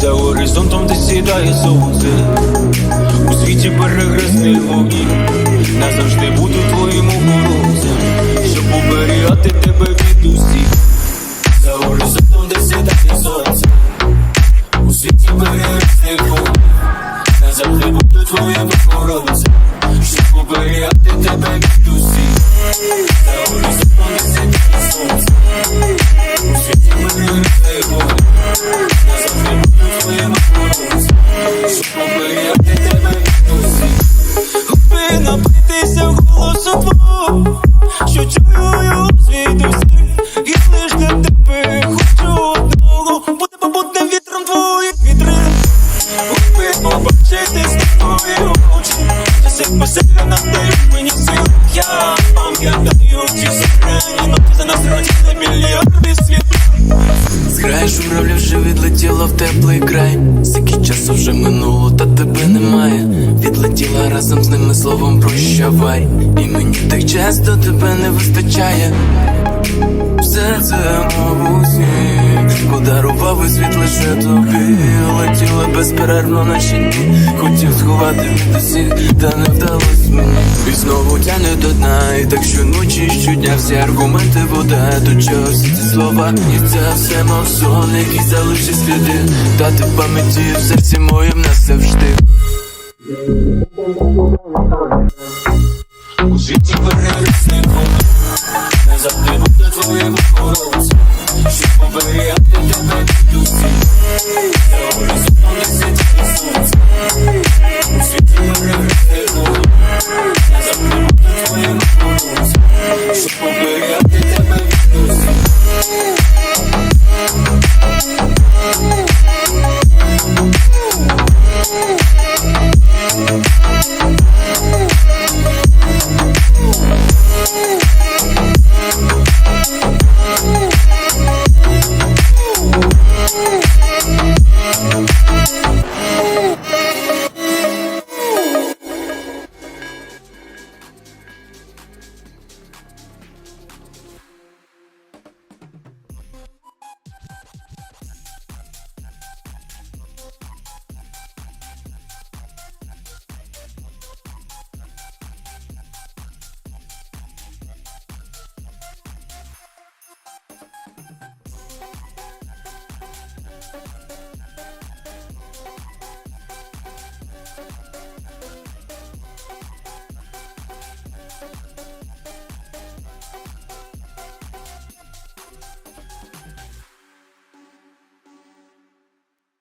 За горизонтом, де сідає сонце, у світі перехресних вогнів, назавжди буду твоїм охоронцем, щоб оберігати тебе від усіх. За горизонтом, де сідає сонце, у світі перехресних вогнів, назавжди буду твоїм охоронцем, щоб оберігати тебе від оберігати тебе що чую звідти всіх, і лиш для тебе хочу одного, буде побути вітром твоїх вітрин. Аби побачити з тобою очі, це все відлетіла в теплий край. Скільки часу вже минуло, та тебе немає. Відлетіла разом з ними словом прощавай. І мені так часто тебе не вистачає. Все це мабуть подарував і світ лише тобі. Летіла безперервно наші дні. Сховати від усіх, та не вдалось мені. І знову тяне до дна, і так щоночі, щодня всі аргументи вода, до чого ці слова, і це все мов сон, який залишить сліди. Дати в пам'яті в серці моїм назавжди. У назавжди буду твоїм охоронцем, щоб оберігати